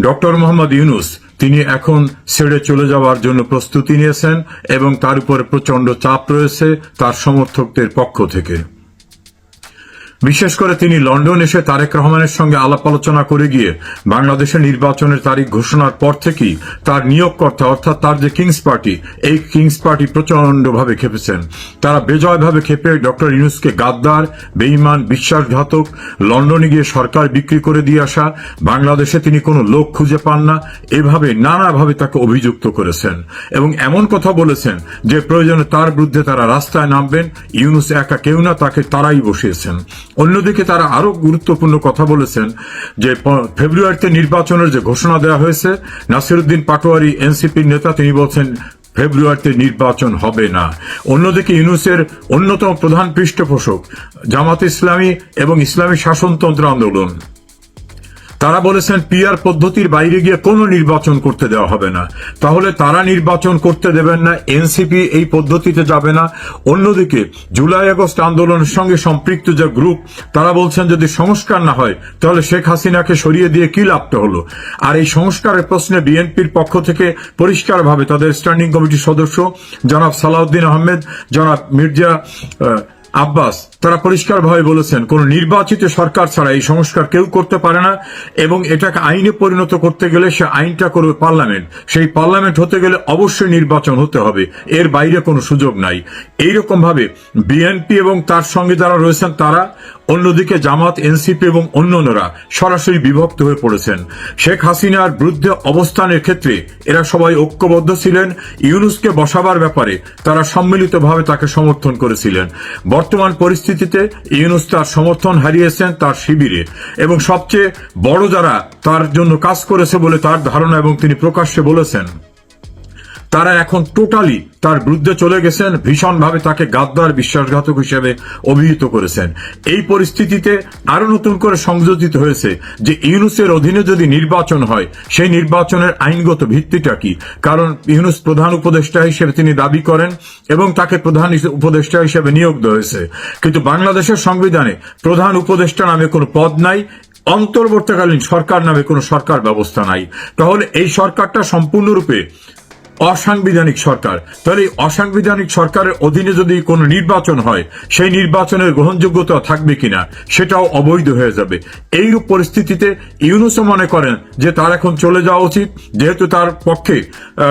Doctor Mohammad Yunus, তিনি এখন ছেড়ে চলে যাওয়ার জন্য প্রস্তুতি নিয়েছেন এবং তার উপরে প্রচণ্ড চাপ রয়েছে তার সমর্থকদের পক্ষ থেকে। বিশেষ করে তিনি লন্ডন এসে তারেক রহমানের সঙ্গে আলাপ আলোচনা করে গিয়ে বাংলাদেশের নির্বাচনের তারিখ ঘোষণার পর থেকেই তার নিয়োগকর্তা অর্থাৎ তার যে কিংস পার্টি এই কিংস পার্টি প্রচন্ডভাবে খেপেছেন। তারা বেজয়ভাবে খেপে ডক্টর ইউনুসকে গাদ্দার বেইমান বিশ্বাসঘাতক, লন্ডনে গিয়ে সরকার বিক্রি করে দিয়ে আসা, বাংলাদেশে তিনি কোনো লোক খুঁজে পান না, এভাবে নানাভাবে তাকে অভিযুক্ত করেছেন। এবং এমন কথা বলেছেন যে প্রয়োজনে তার বিরুদ্ধে তারা রাস্তায় নামবেন, ইউনুস একা কেউ না, তাকে তারাই বসিয়েছেন। অন্যদিকে তারা আরও গুরুত্বপূর্ণ কথা বলেছেন যে ফেব্রুয়ারিতে নির্বাচনের যে ঘোষণা দেওয়া হয়েছে, নাসিরুদ্দিন পাটোয়ারি এনসিপির নেতা তিনি বলছেন, ফেব্রুয়ারিতে নির্বাচন হবে না। অন্যদিকে ইউনুসের অন্যতম প্রধান পৃষ্ঠপোষক জামাত ইসলামী এবং ইসলামী শাসনতন্ত্র আন্দোলন। তারা বলেছেন পিআর পদ্ধতির বাইরে গিয়ে কোনো নির্বাচন করতে দেওয়া হবে না। তাহলে তারা নির্বাচন করতে দেবেন না, এনসিপি এই পদ্ধতিতে যাবে না। অন্যদিকে জুলাই আগস্ট আন্দোলনের সঙ্গে সম্পৃক্ত যে গ্রুপ, তারা বলছেন যদি সংস্কার না হয়, তাহলে শেখ হাসিনাকে সরিয়ে দিয়ে কি লাভটা হলো? আর এই সংস্কারের প্রশ্নে বিএনপির পক্ষ থেকে পরিষ্কারভাবে তাদের স্ট্যান্ডিং কমিটির সদস্য জনাব সালাউদ্দিন আহমেদ, জনাব মির্জা আব্বাস, তারা পরিষ্কারভাবে বলেছেন, কোন নির্বাচিত সরকার ছাড়া এই সংস্কার কেউ করতে পারে না এবং এটাকে আইনে পরিণত করতে গেলে সে আইনটা করবে পার্লামেন্ট। সেই পার্লামেন্ট হতে গেলে অবশ্যই নির্বাচন হতে হবে। এর বাইরে কোনো সুযোগ নাই। এইরকম ভাবে বিএনপি এবং তার সঙ্গে যারা রয়েছেন তারা, অন্যদিকে জামাত এনসিপি এবং অন্যান্যরা সরাসরি বিভক্ত হয়ে পড়েছেন। শেখ হাসিনার বিরুদ্ধে অবস্থানের ক্ষেত্রে এরা সবাই ঐক্যবদ্ধ ছিলেন। ইউনুসকে বসাবার ব্যাপারে তারা সম্মিলিতভাবে তাকে সমর্থন করেছিলেন। বর্তমান পরিস্থিতিতে ইউনুস তার সমর্থন হারিয়েছেন তার শিবিরে। এবং সবচেয়ে বড় যারা তার জন্য কাজ করেছে বলে তার ধারণা এবং তিনি প্রকাশ্যে বলেছেন। তারা এখন টোটালি তার বিরুদ্ধে চলে গেছেন, ভীষণভাবে তাকে গাদ্দার বিশ্বাসঘাতক হিসেবে অভিহিত করেছেন। এই পরিস্থিতিতে আরও নতুন করে সংযোজিত হয়েছে যে ইউনুসের অধীনে যদি নির্বাচন হয়, সেই নির্বাচনের আইনগত ভিত্তিটা কি? কারণ ইউনুস প্রধান উপদেষ্টা হিসেবে তিনি দাবি করেন এবং তাকে প্রধান উপদেষ্টা হিসেবে নিয়োগ দেওয়া হয়েছে। কিন্তু বাংলাদেশের সংবিধানে প্রধান উপদেষ্টা নামে কোনো পদ নাই, অন্তর্বর্তীকালীন সরকার নামে কোনো সরকার ব্যবস্থা নাই। তাহলে এই সরকারটা সম্পূর্ণরূপে অসাংবিধানিক সরকার। তাহলে অসাংবিধানিক সরকারের অধীনে যদি কোনো নির্বাচন হয়, সেই নির্বাচনের গ্রহণযোগ্যতা থাকবে কিনা, সেটাও অবৈধ হয়ে যাবে। এইরূপ পরিস্থিতিতে ইউনুসও মনে করেন যে তার এখন চলে যাওয়া উচিত, যেহেতু তার পক্ষে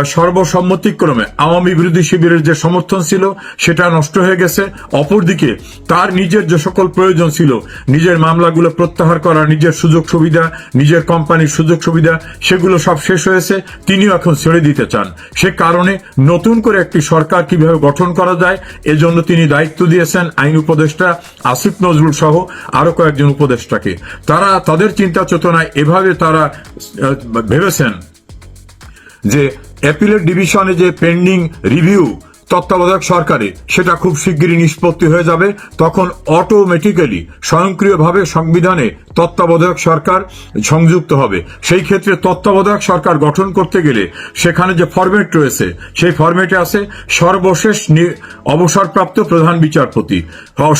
সর্বসম্মতিক্রমে আওয়ামী বিরোধী শিবিরের যে সমর্থন ছিল, সেটা নষ্ট হয়ে গেছে। অপরদিকে, তার নিজের যে সকল প্রয়োজন ছিল, নিজের মামলাগুলো প্রত্যাহার করা নিজের সুযোগ সুবিধা, নিজের কোম্পানির সুযোগ সুবিধা, সেগুলো সব শেষ হয়েছে। তিনিও এখন ছেড়ে দিতে চান। সে কারণে নতুন করে একটি সরকার কীভাবে গঠন করা যায়, এজন্য তিনি দায়িত্ব দিয়েছেন আইন উপদেষ্টা আসিফ নজরুল সহ আরও কয়েকজন উপদেষ্টাকে। তারা তাদের চিন্তা চেতনায় এভাবে তারা ভেবেছেন যে অ্যাপিলের ডিভিশনে যে পেন্ডিং রিভিউ তত্ত্বাবধায়ক সরকারে সেটা খুব শিগগিরই নিষ্পত্তি হয়ে যাবে। তখন অটোমেটিক্যালি স্বয়ংক্রিয়ভাবে সংবিধানে তত্ত্বাবধায়ক সরকার সংযুক্ত হবে। সেই ক্ষেত্রে তত্ত্বাবধায়ক সরকার গঠন করতে গেলে সেখানে যে ফরম্যাট রয়েছে, সেই ফরম্যাটে আছে সর্বশেষ অবসরপ্রাপ্ত প্রধান বিচারপতি।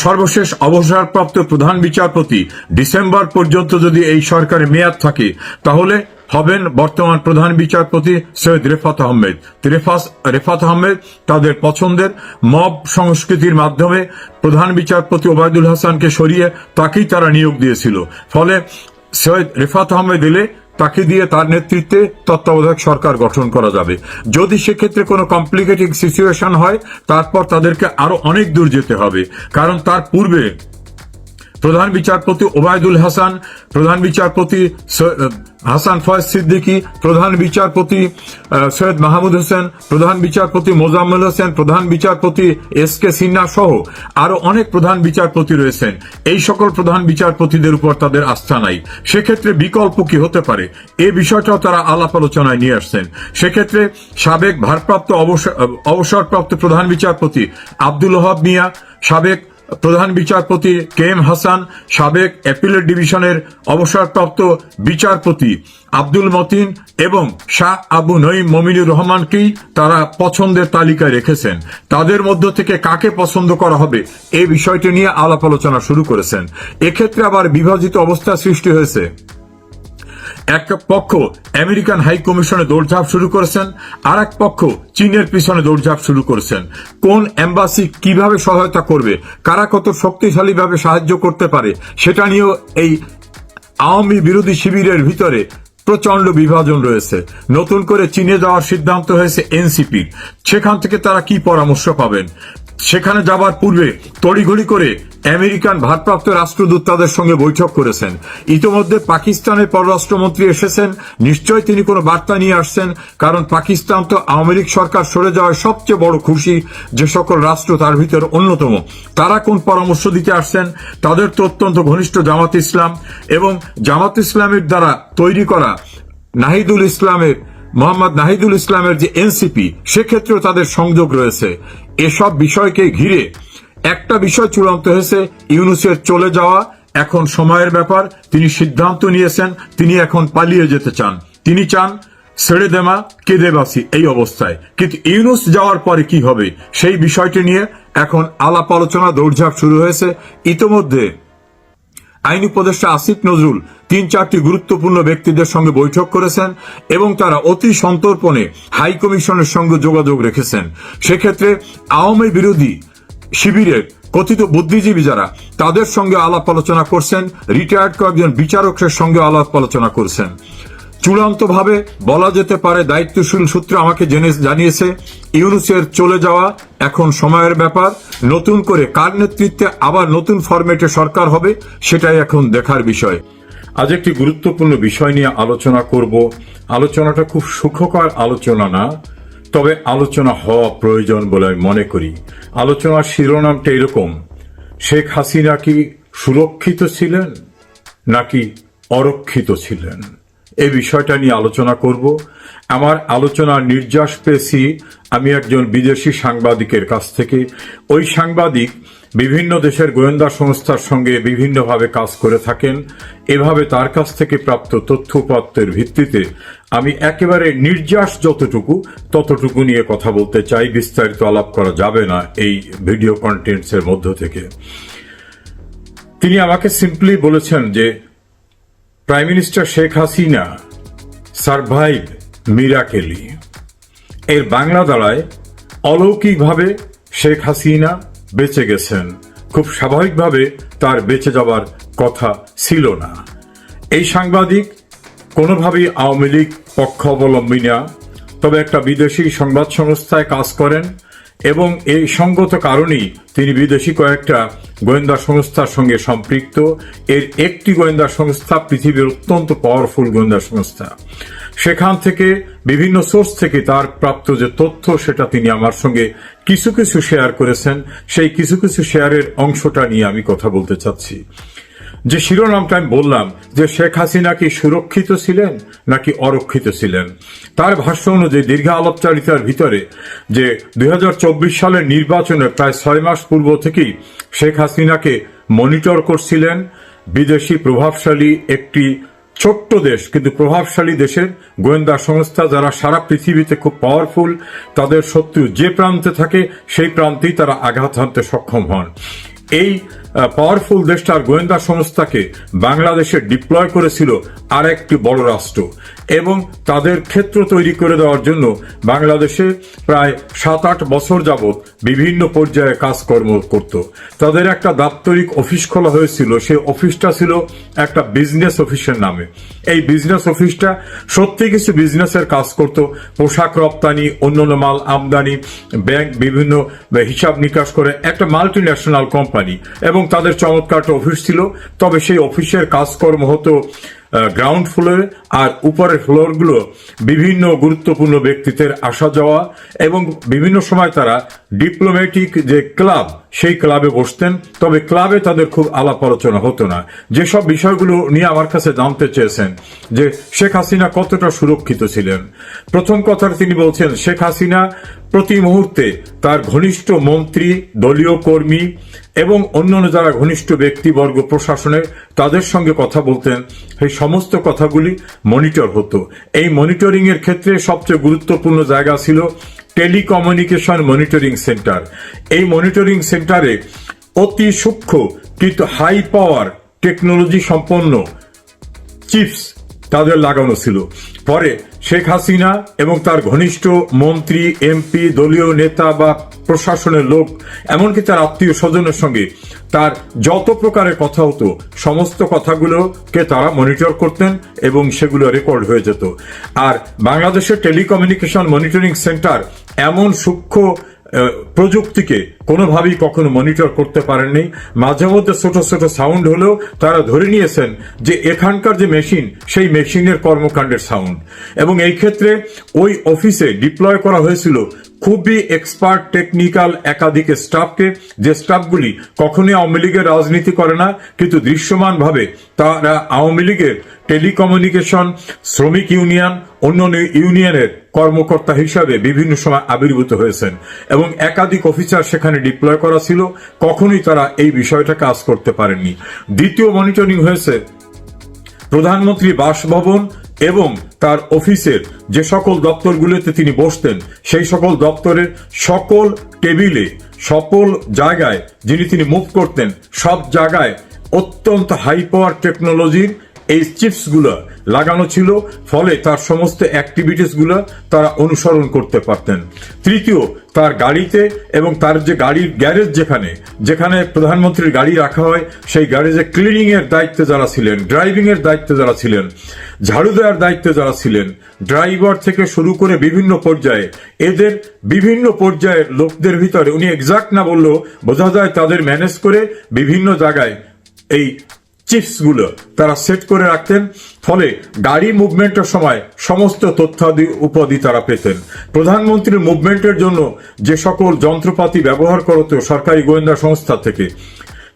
সর্বশেষ অবসরপ্রাপ্ত প্রধান বিচারপতি ডিসেম্বর পর্যন্ত যদি এই সরকারের মেয়াদ থাকে, তাহলে হবেন বর্তমান প্রধান বিচারপতি সৈয়দ রেফাত আহমেদ। রেফাত আহমেদ তাদের পছন্দের মব সংস্কৃতির মাধ্যমে প্রধান বিচারপতি ওবায়দুল হাসানকে সরিয়ে তাকেই তারা নিয়োগ দিয়েছিল। ফলে সৈয়দ রেফাত আহমেদ এলে তাকে দিয়ে তার নেতৃত্বে তত্ত্বাবধায়ক সরকার গঠন করা যাবে। যদি সেক্ষেত্রে কোনো কমপ্লিকেটিং সিচুয়েশন হয়, তারপর তাদেরকে আরও অনেক দূর যেতে হবে। কারণ তার পূর্বে প্রধান বিচারপতি ওবায়দুল হাসান, প্রধান বিচারপতি হাসান ফয়েজ সিদ্দিকী, প্রধান বিচারপতি সৈয়দ মাহমুদ হোসেন, প্রধান বিচারপতি মোজাম্মেল হোসেন, প্রধান বিচারপতি এস কে সিনহা সহ আরও অনেক প্রধান বিচারপতি রয়েছেন। এই সকল প্রধান বিচারপতিদের উপর তাদের আস্থা নাই। সেক্ষেত্রে বিকল্প কি হতে পারে? এ বিষয়টাও তারা আলাপ আলোচনায় নিয়ে আসছেন। সেক্ষেত্রে সাবেক ভারপ্রাপ্ত অবসর- অবসরপ্রাপ্ত প্রধান বিচারপতি আব্দুল ওহাব মিয়া, সাবেক প্রধান বিচারপতি কে এম হাসান, সাবেক অ্যাপিলেট ডিভিশনের অবসরপ্রাপ্ত বিচারপতি আব্দুল মতিন এবং শাহ আবু নঈম মমিনুর রহমানকেই তারা পছন্দের তালিকায় রেখেছেন। তাদের মধ্য থেকে কাকে পছন্দ করা হবে এই বিষয়টি নিয়ে আলাপ আলোচনা শুরু করেছেন। এক্ষেত্রে আবার বিভাজিত অবস্থা সৃষ্টি হয়েছে। এক পক্ষ আমেরিকান হাই কমিশনে দৌড়ঝাঁপ শুরু করেছেন আর এক পক্ষ চীনের পিছনে দৌড়ঝাঁপ শুরু করেছেন। কোন এম্বাসি কীভাবে সহায়তা করবে, কারা কত শক্তিশালীভাবে সাহায্য করতে পারে, সেটা নিয়েও এই আওয়ামী বিরোধী শিবিরের ভিতরে প্রচণ্ড বিভাজন রয়েছে। নতুন করে চীনে যাওয়ার সিদ্ধান্ত হয়েছে এনসিপির। সেখান থেকে তারা কি পরামর্শ পাবেন? সেখানে যাবার পূর্বে তড়িঘড়ি করে আমেরিকান ভারপ্রাপ্ত রাষ্ট্রদূত তাদের সঙ্গে বৈঠক করেছেন। ইতোমধ্যে পাকিস্তানের পররাষ্ট্রমন্ত্রী এসেছেন। নিশ্চয় তিনি কোনো বার্তা নিয়ে আসছেন, কারণ পাকিস্তান তো আওয়ামী লীগ সরকার সরে যাওয়ায় সবচেয়ে বড় খুশি যে সকল রাষ্ট্র তার ভিতর অন্যতম। তারা কোন পরামর্শ দিতে আসছেন, তাদের তো অত্যন্ত ঘনিষ্ঠ জামাত ইসলাম এবং জামাত ইসলামের দ্বারা তৈরি করা নাহিদুল ইসলামের, মোহাম্মদ নাহিদুল ইসলামের যে এনসিপি, সেক্ষেত্রেও তাদের সংযোগ রয়েছে। এসব বিষয়কে ঘিরে একটা বিষয় চূড়ান্ত হয়েছে, ইউনুসের চলে যাওয়া। এখন সময়ের ব্যাপার, তিনি সিদ্ধান্ত নিয়েছেন, তিনি এখন পালিয়ে যেতে চান। তিনি চান ছেড়ে দেমা কেঁদে বাসি এই অবস্থায়। কিন্তু ইউনুস যাওয়ার পরে কি হবে? সেই বিষয়টি নিয়ে এখন আলাপ আলোচনা, দৌড়ঝাঁপ শুরু হয়েছে। ইতোমধ্যে আইন উপদেষ্টা আসিফ নজরুল তিন চারটি গুরুত্বপূর্ণ ব্যক্তিদের সঙ্গে বৈঠক করেছেন এবং তারা অতি সন্তর্পণে হাই কমিশনের সঙ্গে যোগাযোগ রেখেছেন। সেক্ষেত্রে আওয়ামী বিরোধী শিবিরের কথিত বুদ্ধিজীবী যারা, তাদের সঙ্গে আলাপ আলোচনা করছেন। রিটায়ার্ড কয়েকজন বিচারকের সঙ্গে আলাপ আলোচনা করছেন। চূড়ান্তভাবে বলা যেতে পারে দায়িত্বশীল সূত্র আমাকে জেনে জানিয়েছে, ইউনুসের চলে যাওয়া এখন সময়ের ব্যাপার। নতুন করে কার নেতৃত্বে আবার নতুন ফরম্যাটে সরকার হবে, সেটাই এখন দেখার বিষয়। আজ একটি গুরুত্বপূর্ণ বিষয় নিয়ে আলোচনা করব। আলোচনাটা খুব সুখকর আলোচনা না, তবে আলোচনা হওয়া প্রয়োজন বলে আমি মনে করি। আলোচনার শিরোনামটা এরকম, শেখ হাসিনা কি সুরক্ষিত ছিলেন নাকি অরক্ষিত ছিলেন? এই বিষয়টা নিয়ে আলোচনা করব। আমার আলোচনার নির্যাস পেয়েছি আমি একজন বিদেশি সাংবাদিকের কাছ থেকে। ওই সাংবাদিক বিভিন্ন দেশের গোয়েন্দা সংস্থার সঙ্গে বিভিন্নভাবে কাজ করে থাকেন। এভাবে তার কাছ থেকে প্রাপ্ত তথ্যপত্রের ভিত্তিতে আমি একেবারে নির্যাস যতটুকু, ততটুকু নিয়ে কথা বলতে চাই। বিস্তারিত আলাপ করা যাবে না এই ভিডিও কন্টেন্টসের মধ্য থেকে। তিনি আমাকে সিম্পলি বলেছেন যে prime minister Sheikh Hasina survive miraculously এর বাংলা দাঁড়ায় অলৌকিকভাবে শেখ হাসিনা বেঁচে গেছেন। খুব স্বাভাবিকভাবে তার বেঁচে যাবার কথা ছিল না। এই সাংবাদিক কোনোভাবেই আওয়ামী লীগ পক্ষ অবলম্বী না। তবে একটা বিদেশি সংবাদ সংস্থায় কাজ করেন এবং এই সঙ্গত কারণেই তিনি বিদেশি কয়েকটা গোয়েন্দা সংস্থার সঙ্গে সম্পৃক্ত। এর একটি গোয়েন্দা সংস্থা পৃথিবীর অত্যন্ত পাওয়ারফুল গোয়েন্দা সংস্থা। সেখান থেকে বিভিন্ন সোর্স থেকে তার প্রাপ্ত যে তথ্য, সেটা তিনি আমার সঙ্গে কিছু কিছু শেয়ার করেছেন। সেই কিছু কিছু শেয়ারের অংশটা নিয়ে আমি কথা বলতে চাচ্ছি। যে শিরোনামটা আমি বললাম, যে শেখ হাসিনা কি সুরক্ষিত ছিলেন নাকি অরক্ষিত ছিলেন? তার ভাষ্য অনুযায়ী দীর্ঘ আলাপচারিতার ভিতরে যে দুই হাজার চব্বিশ সালের নির্বাচনে প্রায় ছয় মাস পূর্ব থেকেই শেখ হাসিনাকে মনিটর করছিলেন বিদেশি প্রভাবশালী একটি ছোট্ট দেশ, কিন্তু প্রভাবশালী দেশের গোয়েন্দা সংস্থা যারা সারা পৃথিবীতে খুব পাওয়ারফুল তাদের শত্রু যে প্রান্তে থাকে সেই প্রান্তেই তারা আঘাত হানতে সক্ষম হন। এই পাওয়ারফুল দেশটার গোয়েন্দা সংস্থাকে বাংলাদেশে ডিপ্লয় করেছিল আর একটি বড় রাষ্ট্র এবং তাদের ক্ষেত্র তৈরি করে দেওয়ার জন্য বাংলাদেশে প্রায় সাত আট বছর যাবৎ বিভিন্ন পর্যায়ে কাজকর্ম করত। তাদের একটা দাপ্তরিক অফিস খোলা হয়েছিল, সেই অফিসটা ছিল একটা বিজনেস অফিসের নামে। এই বিজনেস অফিসটা সত্যি কিছু বিজনেসের কাজ করত, পোশাক রপ্তানি, অন্যান্য মাল আমদানি ব্যাংক বিভিন্ন হিসাব নিকাশ করে একটা মাল্টি ন্যাশনাল কোম্পানি এবং তাদের চমৎকার একটা অফিস ছিল। তবে সেই অফিসের কাজকর্ম হতো গ্রাউন্ড ফ্লোরে আর উপরের ফ্লোরগুলো বিভিন্ন গুরুত্বপূর্ণ ব্যক্তিত্বের আসা যাওয়া এবং বিভিন্ন সময় তারা ডিপ্লোম্যাটিক যে ক্লাব সেই ক্লাবে বসতেন, তবে ক্লাবে তাদের খুব আলাপ আলোচনা হতো না। যেসব বিষয়গুলো নিয়ে আমার কাছে জানতে চেয়েছেন, যে শেখ হাসিনা কতটা সুরক্ষিত ছিলেন। প্রথম কথা তিনি বলছেন, শেখ হাসিনা প্রতি মুহূর্তে তার ঘনিষ্ঠ মন্ত্রী, দলীয় কর্মী এবং অন্যান্য যারা ঘনিষ্ঠ ব্যক্তিবর্গ প্রশাসনের তাদের সঙ্গে কথা বলতেন। সেই সমস্ত কথাগুলি মনিটর হতো। এই মনিটরিং এর ক্ষেত্রে সবচেয়ে গুরুত্বপূর্ণ জায়গা ছিল টেলিকমিউনিকেশন মনিটরিং সেন্টার এই মনিটরিং সেন্টারে অতি সূক্ষ্ম, কিন্তু হাই পাওয়ার টেকনোলজি সম্পন্ন চিপস তাদের লাগানো ছিল। পরে শেখ হাসিনা এবং তার ঘনিষ্ঠ মন্ত্রী এমপি দলীয় নেতা বা প্রশাসনের লোক, এমনকি তার আত্মীয় স্বজনের সঙ্গে তার যত প্রকারের কথা হতো, সমস্ত কথাগুলোকে তারা মনিটর করতেন এবং সেগুলো রেকর্ড হয়ে যেত। আর বাংলাদেশের টেলিকমিউনিকেশন মনিটরিং সেন্টার এমন সূক্ষ্ম প্রযুক্তিকে কোনোভাবেই কখনো মনিটর করতে পারেননি। মাঝে মধ্যে ছোট ছোট সাউন্ড হলেও তারা ধরে নিয়েছেন যে এখানকার যে মেশিন সেই মেশিনের কর্মকাণ্ডের সাউন্ড এবং এই ক্ষেত্রে ওই অফিসে ডিপ্লয় করা হয়েছিল খুবই এক্সপার্ট টেকনিক্যাল একাধিক স্টাফকে যে স্টাফগুলি কখনোই আওয়ামী লীগের রাজনীতি করে না, কিন্তু দৃশ্যমানভাবে তারা আওয়ামী লীগের টেলিকমিউনিকেশন, শ্রমিক ইউনিয়ন, অন্যান্য ইউনিয়নের কর্মকর্তা হিসাবে বিভিন্ন সময় আবির্ভূত হয়েছেন এবং একাধিক অফিসার সেখানে ডিপ্লয় করা ছিল, কখনোই তারা এই বিষয়টা কাজ করতে পারেননি। দ্বিতীয় মনিটরিং হয়েছে প্রধানমন্ত্রী বাসভবন এবং তার অফিসের যে সকল দপ্তরগুলোতে তিনি বসতেন, সেই সকল দপ্তরের সকল টেবিলে, সকল জায়গায় যিনি তিনি মুভ করতেন, সব জায়গায় অত্যন্ত হাই পাওয়ার টেকনোলজির এই চিপসগুলো লাগানো ছিল, ফলে তার সমস্ত অ্যাক্টিভিটিসগুলো তারা অনুসরণ করতে পারতেন। তৃতীয়, তার গাড়িতে এবং তার যে গাড়ির গ্যারেজ যেখানে যেখানে প্রধানমন্ত্রীর গাড়ি রাখা হয়, সেই গ্যারেজে ক্লিনিং এর দায়িত্বে যারা ছিলেন ড্রাইভিং এর দায়িত্বে যারা ছিলেন, ঝাড়ু দেওয়ার দায়িত্বে যারা ছিলেন ড্রাইভার থেকে শুরু করে বিভিন্ন পর্যায়ে, এদের বিভিন্ন পর্যায়ের লোকদের ভিতরে, উনি এক্সাক্ট না বললেও বোঝা যায় তাদের ম্যানেজ করে বিভিন্ন জায়গায় এই চিপসগুলো তারা সেট করে রাখতেন, ফলে গাড়ি মুভমেন্টের সময় সমস্ত তথ্যাদি উপাধি তারা পেতেন। প্রধানমন্ত্রীর মুভমেন্টের জন্য যে সকল যন্ত্রপাতি ব্যবহার করত সরকারি গোয়েন্দা সংস্থা থেকে,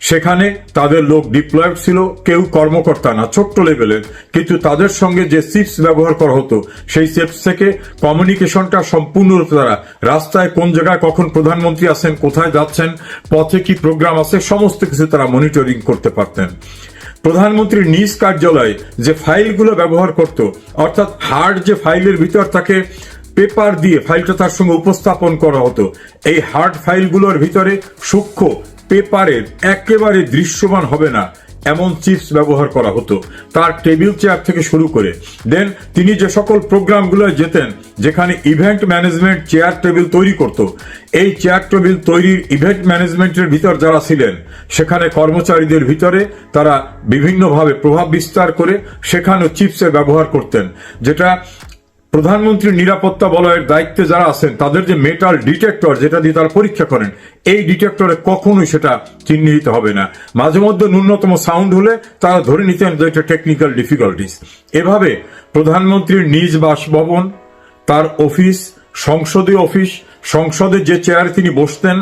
সেখানে তাদের লোক ডিপ্লয়েড ছিল, কেউ কর্মকর্তা না, ছোট্ট লেভেলের। কিন্তু তাদের সঙ্গে যে চিপস ব্যবহার করা হতো, সেই চিপস থেকে কমিউনিকেশনটা সম্পূর্ণরূপে তারা রাস্তায় কোন জায়গায় কখন প্রধানমন্ত্রী আছেন কোথায় যাচ্ছেন, পথে কি প্রোগ্রাম আছে, সমস্ত কিছু তারা মনিটরিং করতে পারতেন। প্রধানমন্ত্রীর নিজ কার্যালয়ে যে ফাইলগুলো ব্যবহার করত, অর্থাৎ হার্ড যে ফাইলের ভিতর তাকে পেপার দিয়ে ফাইলটা তার সঙ্গে উপস্থাপন করা হতো, এই হার্ড ফাইলগুলোর ভিতরে সূক্ষ্ম পেপারের একেবারে দৃশ্যমান হবে না। এমন চিপস ব্যবহার করা হতো। তার টেবিল চেয়ার থেকে শুরু করে। দেন তিনি যে সকল প্রোগ্রামগুলো যেতেন, যেখানে ইভেন্ট ম্যানেজমেন্ট চেয়ার টেবিল তৈরি করত, এই চেয়ার টেবিল তৈরির ইভেন্ট ম্যানেজমেন্টের ভিতর যারা ছিলেন, সেখানে কর্মচারীদের ভিতরে তারা বিভিন্নভাবে প্রভাব বিস্তার করে সেখানেও চিপসের ব্যবহার করতেন, যেটা প্রধানমন্ত্রীর নিরাপত্তা বলয়ের দায়িত্বে যারা আছেন, তাদের যে মেটাল ডিটেক্টর যেটা দিয়ে তারা পরীক্ষা করেন, এই ডিটেক্টরে কখনোই সেটা চিহ্নিত হবে না। মাঝে মধ্যে ন্যূনতম সাউন্ড হলে তারা ধরে নিতেন যে এটা টেকনিক্যাল ডিফিকাল্টিস এভাবে প্রধানমন্ত্রীর নিজ বাসভবন, তার অফিস সংসদীয় অফিস সংসদে যে চেয়ারে তিনি বসতেন,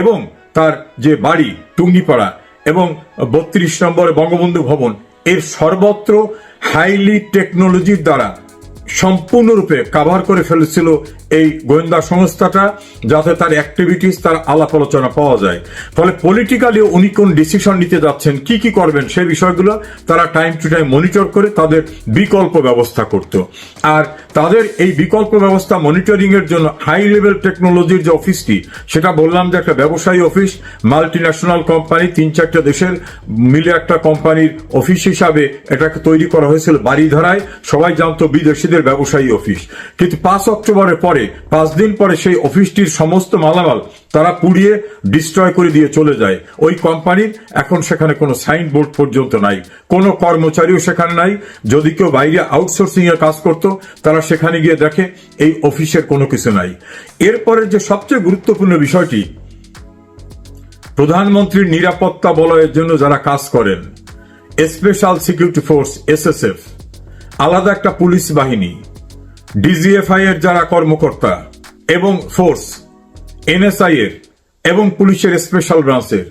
এবং তার যে বাড়ি, টুঙ্গিপাড়া, এবং বত্রিশ নম্বরে বঙ্গবন্ধু ভবন, এর সর্বত্র হাইলি টেকনোলজির দ্বারা সম্পূর্ণরূপে কাভার করে ফেলেছিল এই গোয়েন্দা সংস্থাটা যাতে তার অ্যাক্টিভিটিস তার আলাপ আলোচনা পাওয়া যায়। ফলে পলিটিক্যালি উনি কোন ডিসিশন নিতে যাচ্ছেন, কি কি করবেন সেই বিষয়গুলো তারা টাইম টু টাইম মনিটর করে তাদের বিকল্প ব্যবস্থা করত। আর তাদের এই বিকল্প ব্যবস্থা মনিটরিং এর জন্য হাই লেভেল টেকনোলজির যে অফিসটি সেটা বললাম যে একটা ব্যবসায়ী অফিস মাল্টি ন্যাশনাল কোম্পানি তিন চারটা দেশের মিলে একটা কোম্পানির অফিস হিসাবে এটাকে তৈরি করা হয়েছিল বাড়িধারায় সবাই জানতো বিদেশিদের ব্যবসায়ী অফিস কিন্তু পাঁচ অক্টোবরের পরে পাঁচ দিন পরে সেই অফিসটির সমস্ত মালামাল তারা পুড়িয়ে ডিস্ট্রয় করে দিয়ে চলে যায়। ওই কোম্পানির এখন সেখানে কোনো সাইনবোর্ড পর্যন্ত নাই। কোনো কর্মচারীও সেখানে নাই। যদি কেউ বাইরে আউটসোর্সিং এর কাজ করত, তারা সেখানে গিয়ে দেখে এই অফিসের কোনো কিছু নাই। এরপরে যে সবচেয়ে গুরুত্বপূর্ণ বিষয়টি, প্রধানমন্ত্রীর নিরাপত্তা বলয়ের জন্য যারা কাজ করেন স্পেশাল সিকিউরিটি ফোর্স এসএসএফ আলাদা একটা পুলিশ বাহিনী ডিজিএফআই এর যারা কর্মকর্তা এবং ফোর্স এনএসআই এর এবং পুলিশের স্পেশাল ব্রাঞ্চের,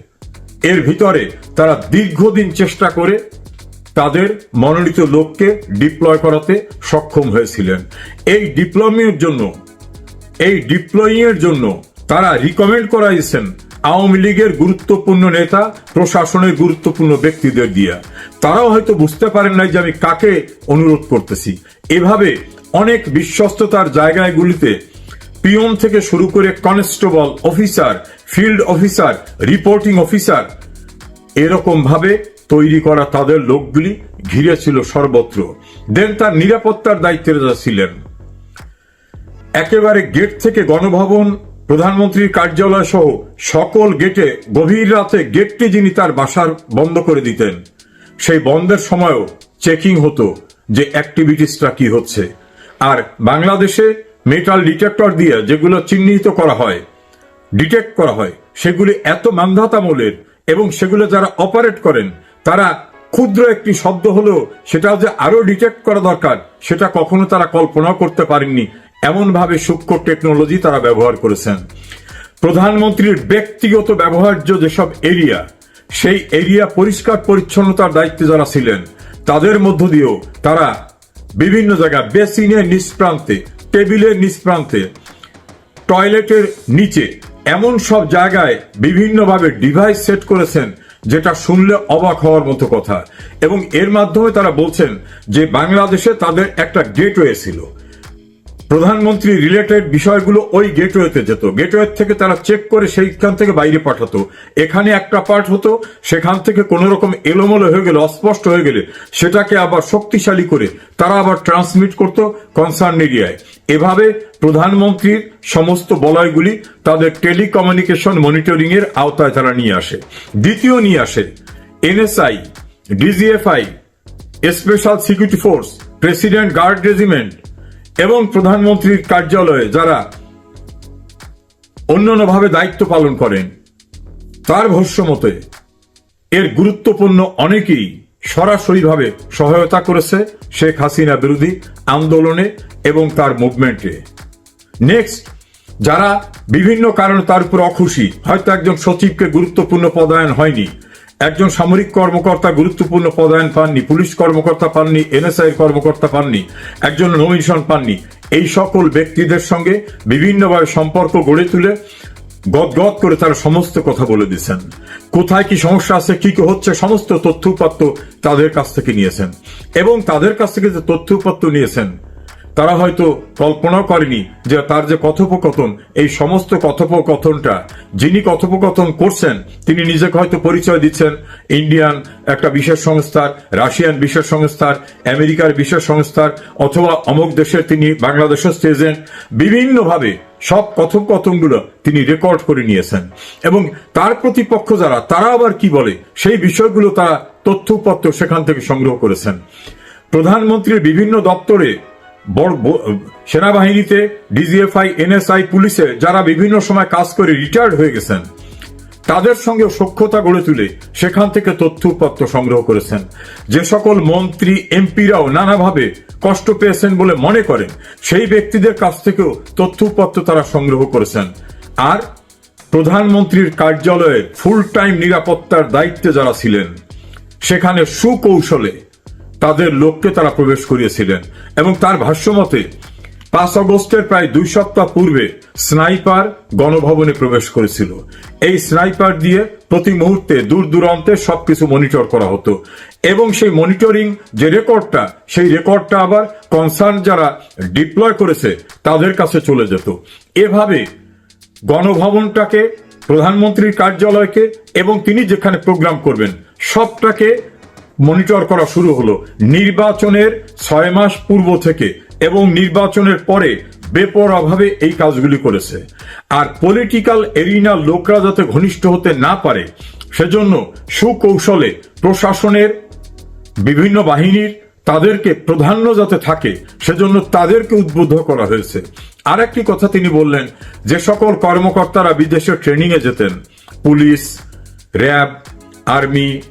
এর ভিতরে তারা দীর্ঘদিন চেষ্টা করে তাদের মনোনীত লোককে ডিপ্লয় করাতে সক্ষম হয়েছিলেন। এই ডিপ্লয়মের জন্য, এই ডিপ্লয়িং এর জন্য তারা রিকমেন্ড করাইছেন আওয়ামী লীগের গুরুত্বপূর্ণ নেতা, প্রশাসনের গুরুত্বপূর্ণ ব্যক্তিদের দিয়া। তারাও হয়তো বুঝতে পারেন নাই যে আমি কাকে অনুরোধ করতেছি। এভাবে অনেক বিশ্বস্ততার জায়গাগুলিতে পিয়ন থেকে শুরু করে constable officer, field officer, reporting officer এরকম ভাবে তৈরি করা তাদের লোকগুলি ঘিরে ছিল সর্বত্র। দেন তার নিরাপত্তার দায়িত্বে ছিলেন। একেবারে গেট থেকে গণভবন, প্রধানমন্ত্রীর কার্যালয় সহ সকল গেটে গভীর রাতে গেটটি যিনি তার বাসার বন্ধ করে দিতেন, সেই বন্ধের সময়ও চেকিং হতো যে অ্যাক্টিভিটিসটা কি হচ্ছে। আর বাংলাদেশে মেটাল ডিটেক্টর দিয়ে যেগুলো চিহ্নিত করা হয় ডিটেক্ট করা হয়, সেগুলি এত মান্ধাতামূলের এবং সেগুলো যারা অপারেট করেন, তারা ক্ষুদ্র একটি শব্দ হলেও সেটা যে আরও ডিটেক্ট করা দরকার, সেটা কখনো তারা কল্পনা করতে পারেননি। এমনভাবে সূক্ষ্ম টেকনোলজি তারা ব্যবহার করেছেন। প্রধানমন্ত্রীর ব্যক্তিগত ব্যবহার্য যেসব এরিয়া সেই এরিয়া পরিষ্কার পরিচ্ছন্নতার দায়িত্বে যারা ছিলেন, তাদের মধ্য দিয়েও তারা বিভিন্ন জায়গায় বেসিনের নিষ্প্রান্তে, টেবিলের নিষ্প্রান্তে, টয়লেটের নিচে, এমন সব জায়গায় বিভিন্নভাবে ডিভাইস সেট করেছেন যেটা শুনলে অবাক হওয়ার মতো কথা। এবং এর মাধ্যমে তারা বলছেন যে বাংলাদেশে তাদের একটা গেটওয়ে ছিল। প্রধানমন্ত্রী রিলেটেড বিষয়গুলো ওই গেটওয়েতে যেত। গেটওয়ে থেকে তারা চেক করে সেইখান থেকে বাইরে পাঠাতো। এখানে একটা পার্ট হতো, সেখান থেকে কোন রকম এলোমেলো হয়ে গেলে, অস্পষ্ট হয়ে গেলে। সেটাকে আবার শক্তিশালী করে তারা আবার ট্রান্সমিট করত কনসার্ন এরিয়ায় এভাবে প্রধানমন্ত্রীর সমস্ত বলয়গুলি তাদের টেলিকমিউনিকেশন মনিটরিং এর আওতায় তারা নিয়ে আসে। দ্বিতীয় নিয়ে আসে NSI DGFI special security force president guard regiment এবং প্রধানমন্ত্রীর কার্যালয়ে যারা অন্যান্যভাবে দায়িত্ব পালন করেন, তার ভস্য মতে এর গুরুত্বপূর্ণ অনেকেই সরাসরিভাবে সহায়তা করেছে শেখ হাসিনা বিরোধী আন্দোলনে এবং তার মুভমেন্টে। নেক্সট যারা বিভিন্ন কারণে তার উপর অখুশি, হয়তো একজন সচিবকে গুরুত্বপূর্ণ পদায়ন হয়নি একজন সামরিক কর্মকর্তা গুরুত্বপূর্ণ পদায়ন পাননি, পুলিশ কর্মকর্তা পাননি এনএসআই কর্মকর্তা পাননি, একজন নমিনেশন পাননি। এই সকল ব্যক্তিদের সঙ্গে বিভিন্নভাবে সম্পর্ক গড়ে তুলে গদগদ করে তারা সমস্ত কথা বলে দিচ্ছেন কোথায় কি সমস্যা আছে, কি কি হচ্ছে, সমস্ত তথ্য উপাত্ত তাদের কাছ থেকে নিয়েছেন। এবং তাদের কাছ থেকে যে তথ্য উপাত্ত নিয়েছেন তারা হয়তো কল্পনা করেনি যে তার যে কথোপকথন, এই সমস্ত কথোপকথনটা যিনি কথোপকথন করছেন, তিনি নিজেকে হয়তো পরিচয় দিচ্ছেন ইন্ডিয়ান একটা বিশেষ সংস্থার, রাশিয়ান বিশেষ সংস্থার, আমেরিকার বিশেষ সংস্থার, অথবা অমুক দেশের তিনি বাংলাদেশের এজেন্ট বিভিন্নভাবে সব কথোপকথনগুলো তিনি রেকর্ড করে নিয়েছেন। এবং তার প্রতিপক্ষ যারা, তারা আবার কি বলে? সেই বিষয়গুলো তারা তথ্যপত্র সেখান থেকে সংগ্রহ করেছেন। প্রধানমন্ত্রীর বিভিন্ন দপ্তরে সেনাবাহিনীতে ডিজিএফআই, এনএসআই, পুলিশে যারা বিভিন্ন সময় কাজ করে রিটায়ার্ড হয়ে গেছেন, তাদের সঙ্গে সক্ষতা গড়ে তুলে সেখান থেকে তথ্যপত্র সংগ্রহ করেছেন। যে সকল মন্ত্রী, এমপিরাও নানাভাবে কষ্ট পেয়েছেন বলে মনে করেন, সেই ব্যক্তিদের কাছ থেকেও তথ্যপত্র তারা সংগ্রহ করেছেন। আর প্রধানমন্ত্রীর কার্যালয়ে ফুল টাইম নিরাপত্তার দায়িত্বে যারা ছিলেন, সেখানে সুকৌশলে তাদের লোককে তারা প্রবেশ করিয়েছিলেন এবং তার ভাষ্যমতে পাঁচ অগস্টের প্রায় দুই সপ্তাহ পূর্বে স্নাইপার গণভবনে প্রবেশ করেছিল। এই স্নাইপার দিয়ে প্রতি মুহূর্তে দূর দূরান্তে সবকিছু মনিটর করা হতো এবং সেই মনিটরিং যে রেকর্ডটা, সেই রেকর্ডটা আবার কনসার্ন যারা ডিপ্লয় করেছে, তাদের কাছে চলে যেত। এভাবে গণভবনটাকে, প্রধানমন্ত্রীর কার্যালয়কে এবং তিনি যেখানে প্রোগ্রাম করবেন, সবটাকে মনিটর করা শুরু হলো। নির্বাচনের ছয় মাস পূর্ব থেকে এবং নির্বাচনের পরে বেপরোয়াভাবে এই কাজগুলি করেছে। আর পলিটিক্যাল এরিনার লোকরা যাতে ঘনিষ্ঠ হতে না পারে, সেজন্য সুকৌশলে প্রশাসনের বিভিন্ন বাহিনীর তাদেরকে প্রাধান্য যাতে থাকে, সেজন্য তাদেরকে উদ্বুদ্ধ করা হয়েছে। আর একটি কথা তিনি বললেন যে, সকল কর্মকর্তারা বিদেশে ট্রেনিং এ যেতেন। পুলিশ, র্যাব, আর্মি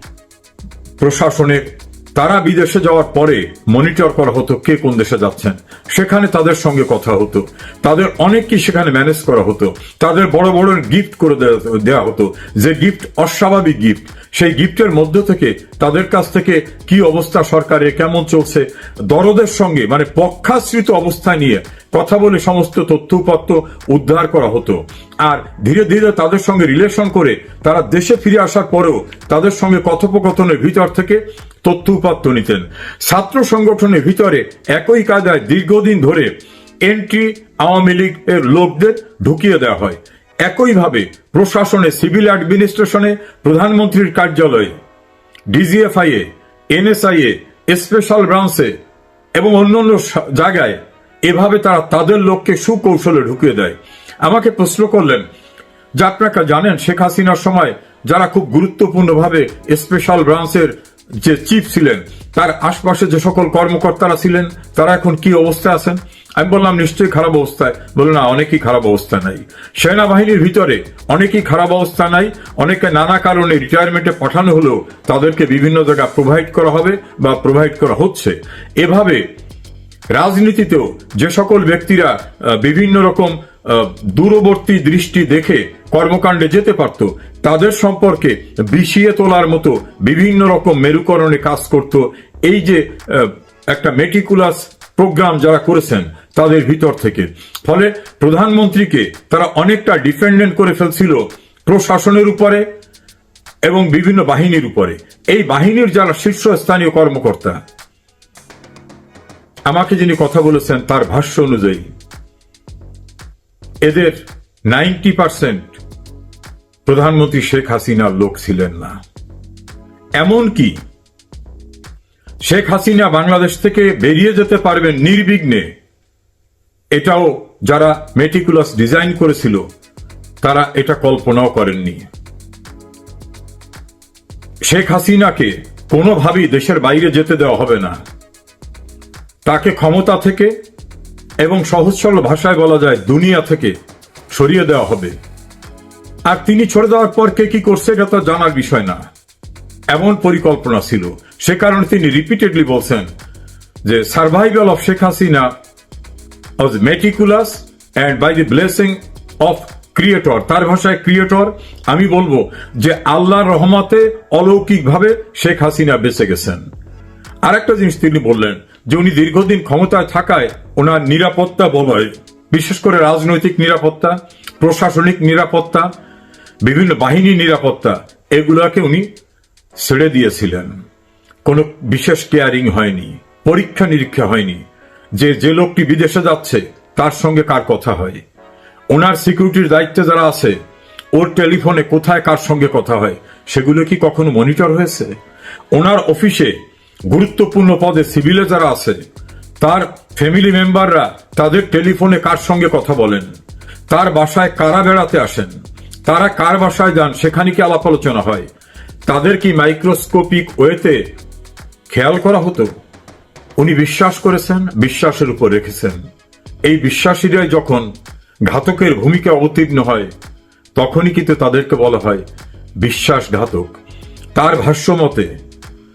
প্রশাসনের তারা বিদেশে যাওয়ার পরে মনিটর করা হতো কে কোন দেশে যাচ্ছেন। সেখানে তাদের সঙ্গে কথা হতো। তাদের অনেককে সেখানে ম্যানেজ করা হতো। তাদের বড় বড় গিফট করে দেওয়া হতো। যে গিফট অস্বাভাবিক গিফট সেই গিফটের মধ্য থেকে তাদের কাছ থেকে কি অবস্থা সরকারে কেমন চলছে, দরদের সঙ্গে মানে পক্ষাশ্রিত অবস্থা নিয়ে কথা বলে সমস্ত তথ্য তথ্যপত্র উদ্ধার করা হতো। আর ধীরে ধীরে তাদের সঙ্গে রিলেশন করে তারা দেশে ফিরে আসার পরেও তাদের সঙ্গে কথোপকথনের ভিতর থেকে তথ্য উপাত্ত নিতেন। ছাত্র সংগঠনের ভিতরে একই কায়দায় দীর্ঘদিন ধরে এন্ট্রি আওয়ামী লীগ এর লোকদের ঢুকিয়ে দেওয়া হয়। একইভাবে প্রশাসনে সিভিল অ্যাডমিনিস্ট্রেশনে প্রধানমন্ত্রীর কার্যালয়ে ডিজিএফআই এ এনএসআই এ স্পেশাল ব্রাঞ্চে এবং অন্য অন্য জায়গায় এভাবে তারা তাদের লোককে সুকৌশলে ঢুকিয়ে দেয়। আমাকে প্রশ্ন করলেন, যে আপনারা জানেন, শেখ হাসিনার সময় যারা খুব গুরুত্বপূর্ণভাবে স্পেশাল ব্রাঞ্চের যে চিফ ছিলেন, তার আশপাশে যে সকল কর্মকর্তারা ছিলেন, তারা এখন কি অবস্থায় আছেন? আমি বললাম, নিশ্চয়ই খারাপ অবস্থায়। বলল না, অনেকই খারাপ অবস্থা নাই। সেনাবাহিনীর ভিতরে অনেকই খারাপ অবস্থা নাই। অনেকে নানা কারণে রিটায়ারমেন্টে পাঠানো হলেও তাদেরকে বিভিন্ন জায়গা প্রোভাইড করা হবে বা প্রোভাইড করা হচ্ছে। এভাবে রাজনীতিতেও যে সকল ব্যক্তিরা বিভিন্ন রকম দূরবর্তী দৃষ্টি দেখে কর্মকাণ্ডে যেতে পারত, তাদের সম্পর্কে বিষিয়ে তোলার মতো বিভিন্ন রকম মেরুকরণে কাজ করত। এই যে একটা মেটিকুলাস প্রোগ্রাম যারা করেছেন তাদের ভিতর থেকে। ফলে প্রধানমন্ত্রীকে তারা অনেকটা ডিপেন্ডেন্ট করে ফেলছিল প্রশাসনের উপরে এবং বিভিন্ন বাহিনীর উপরে। এই বাহিনীর যারা শীর্ষস্থানীয় কর্মকর্তা আমাকে যিনি কথা বলেছেন, তার ভাষ্য অনুযায়ী, এদের নাইনটি পার্সেন্ট প্রধানমন্ত্রী শেখ হাসিনার লোক ছিলেন না। এমন কি শেখ হাসিনা বাংলাদেশ থেকে বেরিয়ে যেতে পারবেন নির্বিঘ্নে, এটাও যারা মেটিকুলাস ডিজাইন করেছিল, তারা এটা কল্পনাও করেননি। শেখ হাসিনাকে কোনোভাবেই দেশের বাইরে যেতে দেওয়া হবে না। তাকে ক্ষমতা থেকে এবং সহজ সরল ভাষায় বলা যায় দুনিয়া থেকে সরিয়ে দেওয়া হবে। আর তিনি ছড়ে দেওয়ার পর কে কি করছে এটা তো জানার বিষয় না। এমন পরিকল্পনা ছিল। সে কারণে তিনি রিপিটেডলি বলছেন যে survival of Sheikh Hasina was meticulous and by the blessing of creator তার ভাষায় ক্রিয়েটর আমি বলব যে, আল্লাহর রহমাতে অলৌকিকভাবে শেখ হাসিনা বেঁচে গেছেন। আরেকটা জিনিস তিনি বললেন, যে উনি দীর্ঘদিন ক্ষমতায় থাকায় ওনার নিরাপত্তা বলয়, বিশেষ করে রাজনৈতিক নিরাপত্তা, প্রশাসনিক নিরাপত্তা, বিভিন্ন বাহিনী নিরাপত্তা, এগুলাকে উনি ছেড়ে দিয়েছিলেন। কোনো বিশেষ কেয়ারিং হয়নি, পরীক্ষা নিরীক্ষা হয়নি, যে যে লোকটি বিদেশে যাচ্ছে, তার সঙ্গে কার কথা হয়। ওনার সিকিউরিটির দায়িত্বে যারা আছে, ওর টেলিফোনে কোথায় কার সঙ্গে কথা হয়, সেগুলো কি কখনো মনিটর হয়েছে? ওনার অফিসে গুরুত্বপূর্ণ পদে সিভিলে যারা আছে তার ফ্যামিলি মেম্বাররা তাদের টেলিফোনে কার সঙ্গে কথা বলেন? তার বাসায় কারা বেড়াতে আসেন? তারা কার বাসায় যান? সেখানে কি আলাপ আলোচনা হয়? তাদের কি মাইক্রোস্কোপিক ওয়েতে খেয়াল করা হতো? উনি বিশ্বাস করেছেন, বিশ্বাসের উপর রেখেছেন। এই বিশ্বাসীরাই যখন ঘাতকের ভূমিকা অবতীর্ণ হয়, তখনই কিন্তু তাদেরকে বলা হয় বিশ্বাসঘাতক। তার ভাষ্য মতে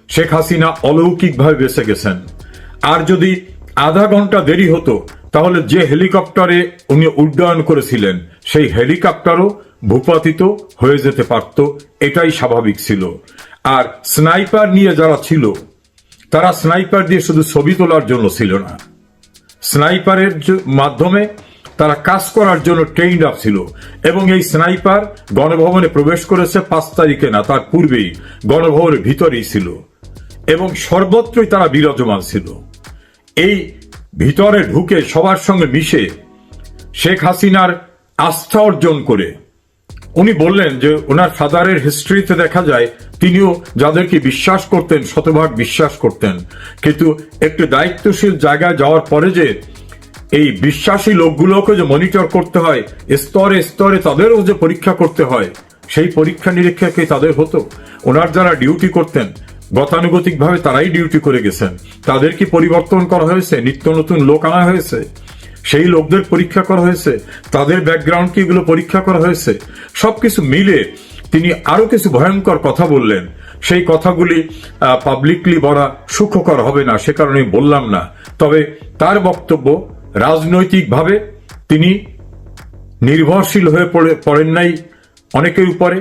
শেখ হাসিনা অলৌকিকভাবে বেঁচে গেছেন। আর যদি আধা ঘণ্টা দেরি হতো, তাহলে যে হেলিকপ্টারে উনি উড্ডয়ন করেছিলেন, সেই হেলিকপ্টারও ভূপাতিত হয়ে যেতে পারত, এটাই স্বাভাবিক ছিল। আর স্নাইপার নিয়ে যারা ছিল, তারা স্নাইপার দিয়ে শুধু ছবি তোলার জন্য ছিল না। স্নাইপারের মাধ্যমে তারা কাজ করার জন্য ট্রেইন আপ ছিল। এবং এই স্নাইপার গণভবনে প্রবেশ করেছে পাঁচ তারিখে না, তার পূর্বেই। গণভবনের ভিতরেই ছিল। এবং সর্বত্রই তারা বিরাজমান ছিল। এই ভিতরে ঢুকে সবার সঙ্গে মিশে শেখ হাসিনার আস্থা অর্জন করে। উনি বললেন যে, ওনার ফাদারের হিস্ট্রিতে দেখা যায়, তিনিও যাদেরকে বিশ্বাস করতেন, শতভাগ বিশ্বাস করতেন। কিন্তু একটু দায়িত্বশীল জায়গায় যাওয়ার পরে যে, এই বিশ্বাসী লোকগুলোকে যে মনিটর করতে হয়, স্তরে স্তরে তাদেরও যে পরীক্ষা করতে হয়, সেই পরীক্ষা নিরীক্ষা কি তাদের হতো? ওনার যারা ডিউটি করতেন গতানুগতিকভাবে তারাই ডিউটি করে গেছেন। তাদের কি পরিবর্তন করা হয়েছে? নিত্য নতুন লোক আনা হয়েছে? সেই লোকদের পরীক্ষা করা হয়েছে? তাদের ব্যাকগ্রাউন্ড কি এগুলো পরীক্ষা করা হয়েছে? সবকিছু মিলে তিনি আরও কিছু ভয়ঙ্কর কথা বললেন। সেই কথাগুলি পাবলিকলি বলা সুখকর হবে না, সে কারণে বললাম না। তবে তার বক্তব্য, রাজনৈতিকভাবে তিনি নির্ভরশীল হয়ে পড়ে, পড়েন নাই অনেকের উপরে।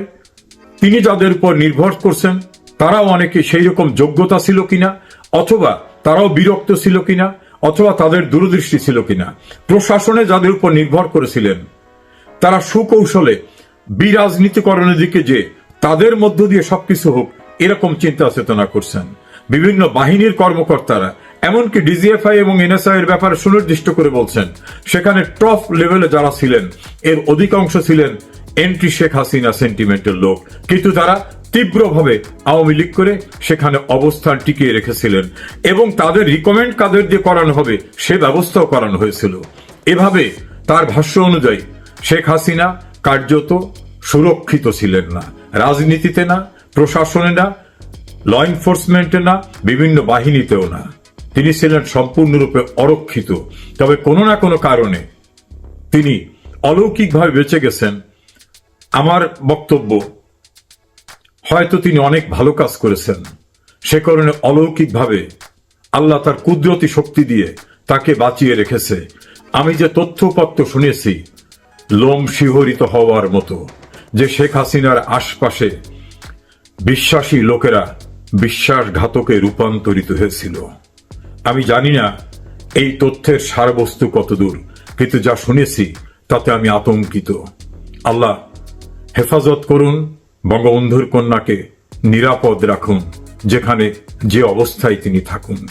তিনি যাদের উপর নির্ভর করছেন তারাও অনেকে সেই রকম যোগ্যতা ছিল কিনা, অথবা তারাও বিরক্ত ছিল কিনা, অথবা তাদের দূরদৃষ্টি ছিল কিনা। প্রশাসনে যাদের উপর নির্ভর করেছিলেন, তারা সুকৌশলে বিরাজনীতিকরণের দিকে যে তাদের মধ্য দিয়ে সবকিছু হোক, এরকম চিন্তা চেতনা করছেন। বিভিন্ন বাহিনীর কর্মকর্তারা, এমনকি ডিজিএফআই এবং এনএসআই এর ব্যাপারে সুনির্দিষ্ট করে বলছেন, সেখানে টপ লেভেলে যারা ছিলেন, এর অধিকাংশ ছিলেন এন্ট্রি শেখ হাসিনা সেন্টিমেন্টের লোক। কিন্তু তারা তীব্রভাবে আওয়ামী লীগ করে সেখানে অবস্থান টিকিয়ে রেখেছিলেন এবং তাদের রিকমেন্ড কাদের দিয়ে করানো হবে সে ব্যবস্থাও করানো হয়েছিল। এভাবে তার ভাষ্য অনুযায়ী শেখ হাসিনা কার্যত সুরক্ষিত ছিলেন না। রাজনীতিতে না, প্রশাসনে না ল এনফোর্সমেন্টে না, বিভিন্ন বাহিনীতেও না। তিনি ছিলেন সম্পূর্ণরূপে অরক্ষিত। তবে কোনো না কোনো কারণে তিনি অলৌকিকভাবে বেঁচে গেছেন আমার বক্তব্য, হয়তো তিনি অনেক ভালো কাজ করেছেন। সে কারণে অলৌকিকভাবে আল্লাহ তার কুদরতি শক্তি দিয়ে তাকে বাঁচিয়ে রেখেছে। আমি যে তথ্যপত্র শুনেছি, লোম শিহরিত হওয়ার মতো, যে শেখ হাসিনার আশপাশে বিশ্বাসী লোকেরা বিশ্বাসঘাতকে রূপান্তরিত হয়েছিল। আমি জানি না এই তথ্যের সারবস্তু কতদূর, কিন্তু যা শুনেছি তাতে আমি আতঙ্কিত। আল্লাহ হেফাজত করুন বঙ্গবন্ধুর কন্যাকে নিরাপদ রাখুন যেখানে যে অবস্থায় তিনি থাকুন।